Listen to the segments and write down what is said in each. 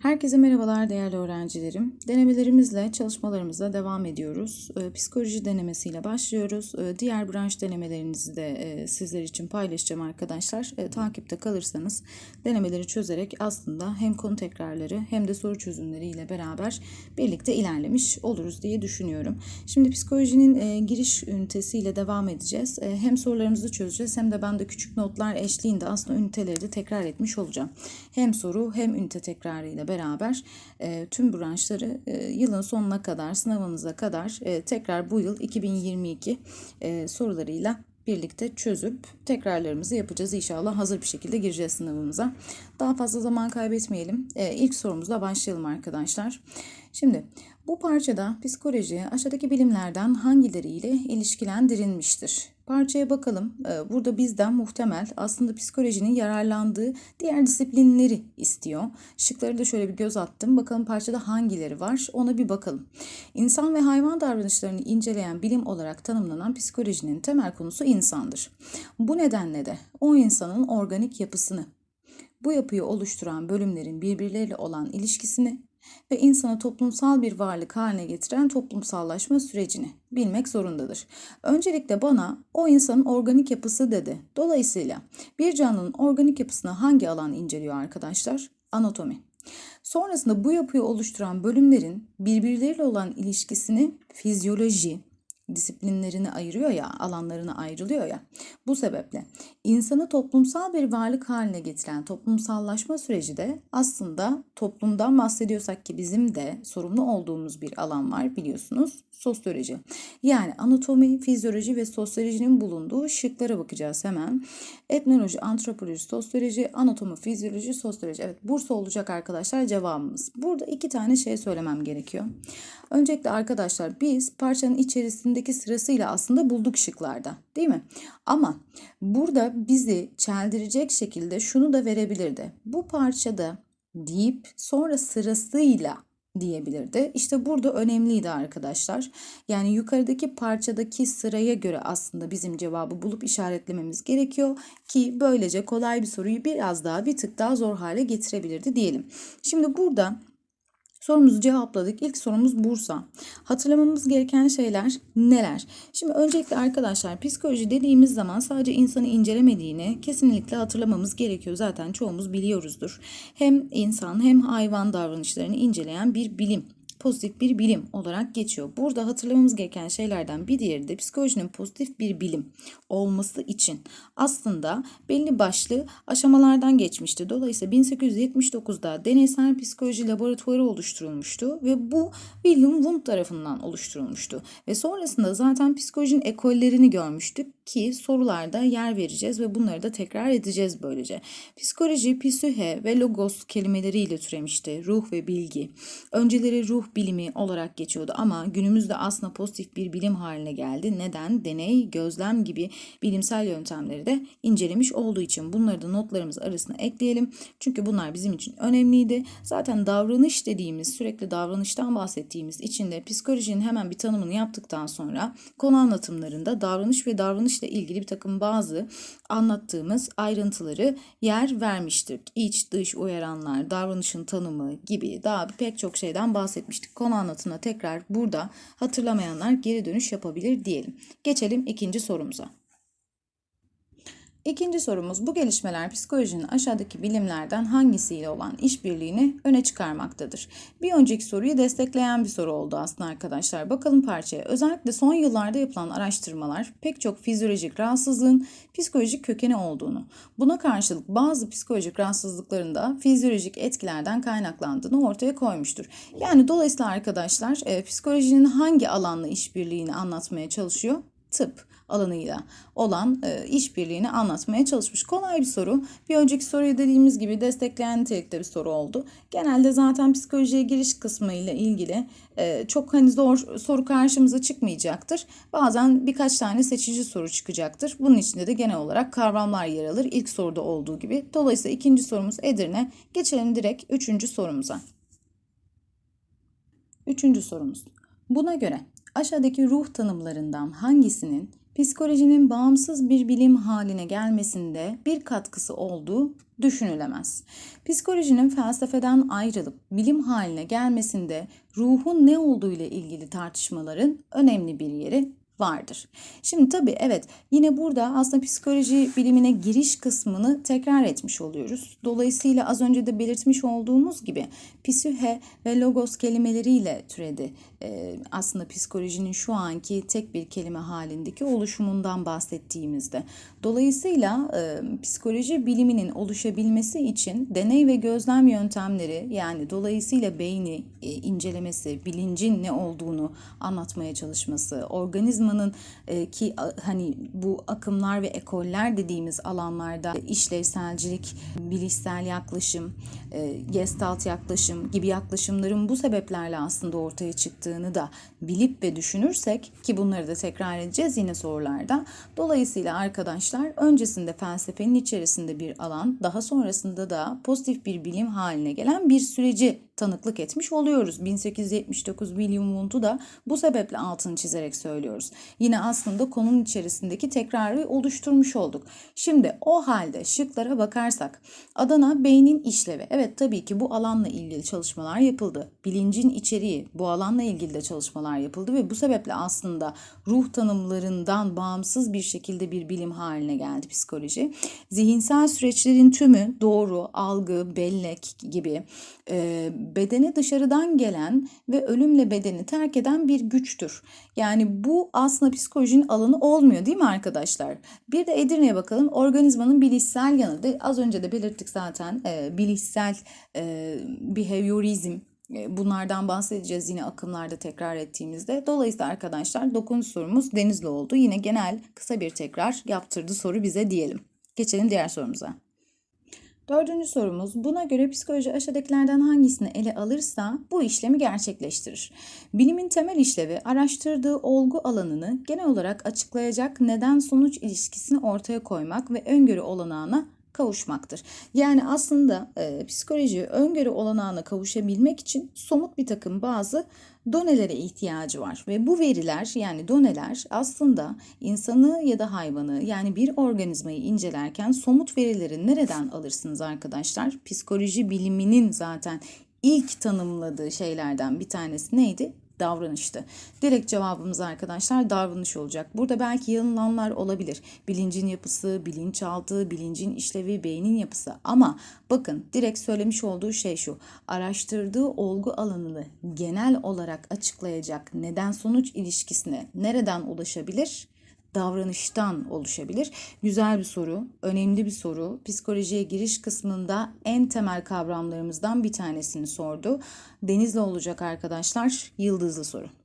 Herkese merhabalar değerli öğrencilerim. Denemelerimizle çalışmalarımıza devam ediyoruz. Ee, Psikoloji denemesiyle başlıyoruz. Ee, Diğer branş denemelerinizi de e, sizler için paylaşacağım arkadaşlar. Ee, Takipte kalırsanız denemeleri çözerek aslında hem konu tekrarları hem de soru çözümleriyle beraber birlikte ilerlemiş oluruz diye düşünüyorum. Şimdi psikolojinin e, giriş ünitesiyle devam edeceğiz. E, Hem sorularımızı çözeceğiz hem de ben de küçük notlar eşliğinde aslında üniteleri de tekrar etmiş olacağım. Hem soru hem ünite tekrarıyla beraber e, tüm branşları e, yılın sonuna kadar, sınavınıza kadar e, tekrar bu yıl 2022 e, sorularıyla birlikte çözüp tekrarlarımızı yapacağız. İnşallah hazır bir şekilde gireceğiz sınavımıza. Daha fazla zaman kaybetmeyelim. E, ilk sorumuzla başlayalım arkadaşlar. Şimdi bu parçada psikoloji aşağıdaki bilimlerden hangileriyle ilişkilendirilmiştir? Parçaya bakalım. Ee, Burada bizden muhtemel aslında psikolojinin yararlandığı diğer disiplinleri istiyor. Şıkları da şöyle bir göz attım. Bakalım parçada hangileri var ona bir bakalım. İnsan ve hayvan davranışlarını inceleyen bilim olarak tanımlanan psikolojinin temel konusu insandır. Bu nedenle de o insanın organik yapısını, bu yapıyı oluşturan bölümlerin birbirleriyle olan ilişkisini ve insanı toplumsal bir varlık haline getiren toplumsallaşma sürecini bilmek zorundadır. Öncelikle bana o insanın organik yapısı dedi. Dolayısıyla bir canlının organik yapısını hangi alan inceliyor arkadaşlar? Anatomi. Sonrasında bu yapıyı oluşturan bölümlerin birbirleriyle olan ilişkisini fizyoloji, disiplinlerini ayırıyor ya, alanlarına ayrılıyor ya. Bu sebeple insanı toplumsal bir varlık haline getiren toplumsallaşma süreci de aslında toplumdan bahsediyorsak ki bizim de sorumlu olduğumuz bir alan var biliyorsunuz. Sosyoloji. Yani anatomi, fizyoloji ve sosyolojinin bulunduğu şıklara bakacağız hemen. Etnoloji, antropoloji, sosyoloji, anatomi, fizyoloji, sosyoloji. Evet Bursa olacak arkadaşlar cevabımız. Burada iki tane şey söylemem gerekiyor. Öncelikle arkadaşlar biz parçanın içerisindeki sırasıyla aslında bulduk şıklarda değil mi? Ama burada bizi çeldirecek şekilde şunu da verebilirdi. Bu parçada deyip sonra sırasıyla diyebilirdi. İşte burada önemliydi arkadaşlar. Yani yukarıdaki parçadaki sıraya göre aslında bizim cevabı bulup işaretlememiz gerekiyor ki böylece kolay bir soruyu biraz daha bir tık daha zor hale getirebilirdi diyelim. Şimdi burada Sorumuzu cevapladık. İlk sorumuz Bursa. Hatırlamamız gereken şeyler neler? Şimdi öncelikle arkadaşlar psikoloji dediğimiz zaman sadece insanı incelemediğini kesinlikle hatırlamamız gerekiyor. Zaten çoğumuz biliyoruzdur. Hem insan hem hayvan davranışlarını inceleyen bir bilim pozitif bir bilim olarak geçiyor. Burada hatırlamamız gereken şeylerden bir diğeri de psikolojinin pozitif bir bilim olması için aslında belli başlı aşamalardan geçmişti. Dolayısıyla 1879'da deneysel psikoloji laboratuvarı oluşturulmuştu ve bu William Wundt tarafından oluşturulmuştu. Ve sonrasında zaten psikolojinin ekollerini görmüştük ki sorularda yer vereceğiz ve bunları da tekrar edeceğiz böylece. Psikoloji, psühe ve logos kelimeleriyle türemişti. Ruh ve bilgi. Önceleri ruh bilimi olarak geçiyordu ama günümüzde aslında pozitif bir bilim haline geldi. Neden? Deney, gözlem gibi bilimsel yöntemleri de incelemiş olduğu için bunları da notlarımız arasına ekleyelim. Çünkü bunlar bizim için önemliydi. Zaten davranış dediğimiz sürekli davranıştan bahsettiğimiz için de psikolojinin hemen bir tanımını yaptıktan sonra konu anlatımlarında davranış ve davranışla ilgili bir takım bazı anlattığımız ayrıntıları yer vermiştik. İç dış uyaranlar, davranışın tanımı gibi daha pek çok şeyden bahsetmiştik. Konu anlatımına tekrar burada hatırlamayanlar geri dönüş yapabilir diyelim. Geçelim ikinci sorumuza. İkinci sorumuz bu gelişmeler psikolojinin aşağıdaki bilimlerden hangisiyle olan işbirliğini öne çıkarmaktadır. Bir önceki soruyu destekleyen bir soru oldu aslında arkadaşlar. Bakalım parçaya. Özellikle son yıllarda yapılan araştırmalar pek çok fizyolojik rahatsızlığın psikolojik kökeni olduğunu, buna karşılık bazı psikolojik rahatsızlıkların da fizyolojik etkilerden kaynaklandığını ortaya koymuştur. Yani dolayısıyla arkadaşlar e, psikolojinin hangi alanla işbirliğini anlatmaya çalışıyor? Tıp alanıyla olan e, işbirliğini anlatmaya çalışmış. Kolay bir soru. Bir önceki soruyu dediğimiz gibi destekleyen nitelikte bir soru oldu. Genelde zaten psikolojiye giriş kısmı ile ilgili e, çok hani zor soru karşımıza çıkmayacaktır. Bazen birkaç tane seçici soru çıkacaktır. Bunun içinde de genel olarak kavramlar yer alır. İlk soruda olduğu gibi. Dolayısıyla ikinci sorumuz Edirne. Geçelim direkt üçüncü sorumuza. Üçüncü sorumuz. Buna göre aşağıdaki ruh tanımlarından hangisinin psikolojinin bağımsız bir bilim haline gelmesinde bir katkısı olduğu düşünülemez. Psikolojinin felsefeden ayrılıp bilim haline gelmesinde ruhun ne olduğu ile ilgili tartışmaların önemli bir yeri vardır. Şimdi tabii evet yine burada aslında psikoloji bilimine giriş kısmını tekrar etmiş oluyoruz. Dolayısıyla az önce de belirtmiş olduğumuz gibi psühe ve logos kelimeleriyle türedi. Ee, aslında psikolojinin şu anki tek bir kelime halindeki oluşumundan bahsettiğimizde. Dolayısıyla e, psikoloji biliminin oluşabilmesi için deney ve gözlem yöntemleri yani dolayısıyla beyni e, incelemesi, bilincin ne olduğunu anlatmaya çalışması, organizmanın e, ki a, hani bu akımlar ve ekoller dediğimiz alanlarda işlevselcilik, bilişsel yaklaşım, e, gestalt yaklaşım gibi yaklaşımların bu sebeplerle aslında ortaya çıktığını da bilip ve düşünürsek ki bunları da tekrar edeceğiz yine sorularda. Dolayısıyla arkadaşlar öncesinde felsefenin içerisinde bir alan, daha sonrasında da pozitif bir bilim haline gelen bir süreci tanıklık etmiş oluyoruz. 1879 William Wundt'u da bu sebeple altını çizerek söylüyoruz. Yine aslında konunun içerisindeki tekrarı oluşturmuş olduk. Şimdi o halde şıklara bakarsak Adana beynin işlevi. Evet tabii ki bu alanla ilgili çalışmalar yapıldı. Bilincin içeriği bu alanla ilgili de çalışmalar yapıldı ve bu sebeple aslında ruh tanımlarından bağımsız bir şekilde bir bilim haline geldi psikoloji. Zihinsel süreçlerin tümü doğru, algı, bellek gibi e, bedene dışarıdan gelen ve ölümle bedeni terk eden bir güçtür. Yani bu aslında psikolojinin alanı olmuyor değil mi arkadaşlar? Bir de Edirne'ye bakalım. Organizmanın bilişsel yanı. Az önce de belirttik zaten e, bilişsel e, behaviorizm e, Bunlardan bahsedeceğiz yine akımlarda tekrar ettiğimizde. Dolayısıyla arkadaşlar 9. sorumuz Denizli oldu. Yine genel kısa bir tekrar yaptırdı soru bize diyelim. Geçelim diğer sorumuza. Dördüncü sorumuz buna göre psikoloji aşağıdakilerden hangisini ele alırsa bu işlemi gerçekleştirir. Bilimin temel işlevi araştırdığı olgu alanını genel olarak açıklayacak neden-sonuç ilişkisini ortaya koymak ve öngörü olanağına kavuşmaktır. Yani aslında e, psikoloji öngörü olanağına kavuşabilmek için somut bir takım bazı donelere ihtiyacı var ve bu veriler yani doneler aslında insanı ya da hayvanı yani bir organizmayı incelerken somut verileri nereden alırsınız arkadaşlar? Psikoloji biliminin zaten ilk tanımladığı şeylerden bir tanesi neydi? Davranıştı. Direkt cevabımız arkadaşlar davranış olacak. Burada belki yanılanlar olabilir. Bilincin yapısı, bilinçaltı, bilincin işlevi, beynin yapısı ama bakın direkt söylemiş olduğu şey şu. Araştırdığı olgu alanını genel olarak açıklayacak neden sonuç ilişkisine nereden ulaşabilir? Davranıştan oluşabilir. Güzel bir soru, önemli bir soru. Psikolojiye giriş kısmında en temel kavramlarımızdan bir tanesini sordu. Denizli olacak arkadaşlar. Yıldızlı soru.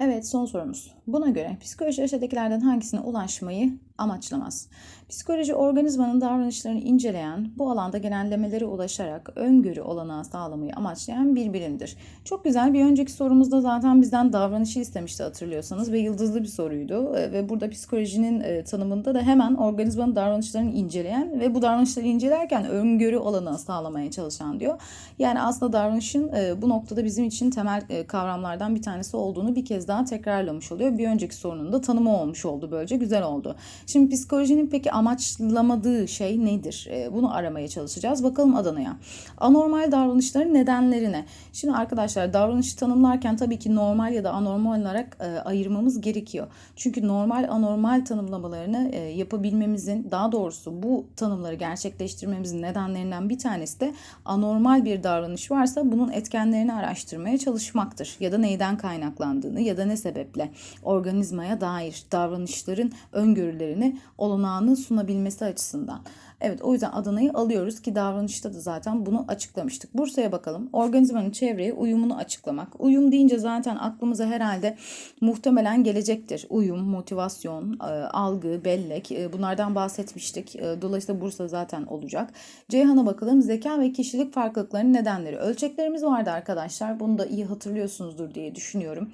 Evet son sorumuz. Buna göre psikoloji aşağıdakilerden hangisine ulaşmayı amaçlamaz? Psikoloji organizmanın davranışlarını inceleyen, bu alanda genellemelere ulaşarak öngörü olanağı sağlamayı amaçlayan bir bilimdir. Çok güzel bir önceki sorumuzda zaten bizden davranışı istemişti hatırlıyorsanız ve yıldızlı bir soruydu. E, ve burada psikolojinin e, tanımında da hemen organizmanın davranışlarını inceleyen ve bu davranışları incelerken öngörü olanağı sağlamaya çalışan diyor. Yani aslında davranışın e, bu noktada bizim için temel kavramlardan bir tanesi olduğunu bir kez daha tekrarlamış oluyor. Bir önceki sorunun da tanımı olmuş oldu böylece güzel oldu. Şimdi psikolojinin peki amaçlamadığı şey nedir? E, bunu aramaya çalışacağız. Bakalım Adana'ya. Anormal davranışların nedenlerine. Şimdi arkadaşlar davranışı tanımlarken tabii ki normal ya da anormal olarak e, ayırmamız gerekiyor. Çünkü normal anormal tanımlamalarını e, yapabilmemizin daha doğrusu bu tanımları gerçekleştirmemizin nedenlerinden bir tanesi de anormal bir davranış varsa bunun etkenlerini araştırmaya çalışmaktır. Ya da neyden kaynaklandığını ya da ne sebeple organizmaya dair davranışların öngörülerini olanağını sunabilmesi açısından. Evet o yüzden Adana'yı alıyoruz ki davranışta da zaten bunu açıklamıştık. Bursa'ya bakalım. Organizmanın çevreye uyumunu açıklamak. Uyum deyince zaten aklımıza herhalde muhtemelen gelecektir. Uyum, motivasyon, e, algı, bellek e, bunlardan bahsetmiştik. E, dolayısıyla Bursa zaten olacak. Ceyhan'a bakalım. Zeka ve kişilik farklılıklarının nedenleri. Ölçeklerimiz vardı arkadaşlar. Bunu da iyi hatırlıyorsunuzdur diye düşünüyorum.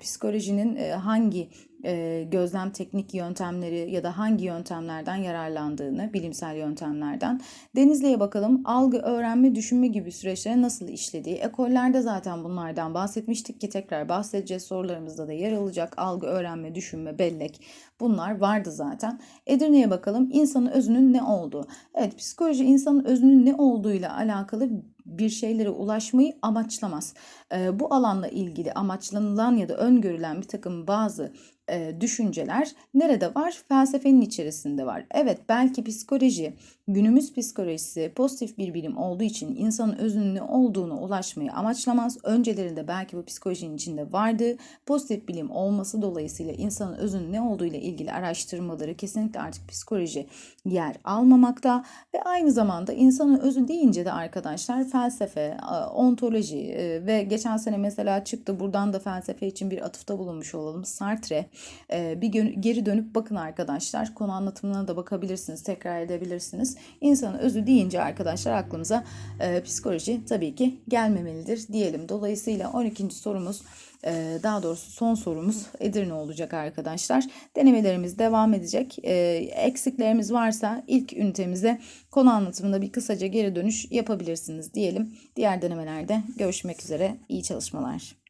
Psikolojinin hangi e, gözlem teknik yöntemleri ya da hangi yöntemlerden yararlandığını, bilimsel yöntemlerden. Denizli'ye bakalım algı, öğrenme, düşünme gibi süreçlere nasıl işlediği. Ekollerde zaten bunlardan bahsetmiştik ki tekrar bahsedeceğiz. Sorularımızda da yer alacak. Algı, öğrenme, düşünme, bellek bunlar vardı zaten. Edirne'ye bakalım insanın özünün ne olduğu. Evet psikoloji insanın özünün ne olduğuyla alakalı bir şeylere ulaşmayı amaçlamaz. Ee, bu alanla ilgili amaçlanılan ya da öngörülen bir takım bazı e, düşünceler nerede var? Felsefenin içerisinde var. Evet belki psikoloji günümüz psikolojisi pozitif bir bilim olduğu için insanın özünün ne olduğunu ulaşmayı amaçlamaz. Öncelerinde belki bu psikolojinin içinde vardı. Pozitif bilim olması dolayısıyla insanın özünün ne olduğu ile ilgili araştırmaları kesinlikle artık psikoloji yer almamakta ve aynı zamanda insanın özü deyince de arkadaşlar felsefe, ontoloji e, ve geçen sene mesela çıktı buradan da felsefe için bir atıfta bulunmuş olalım. Sartre bir geri dönüp bakın arkadaşlar konu anlatımına da bakabilirsiniz, tekrar edebilirsiniz. İnsanın özü deyince arkadaşlar aklımıza e, psikoloji tabii ki gelmemelidir diyelim. Dolayısıyla 12. sorumuz daha doğrusu son sorumuz Edirne olacak arkadaşlar. Denemelerimiz devam edecek. Eksiklerimiz varsa ilk ünitemize konu anlatımında bir kısaca geri dönüş yapabilirsiniz diyelim. Diğer denemelerde görüşmek üzere. İyi çalışmalar.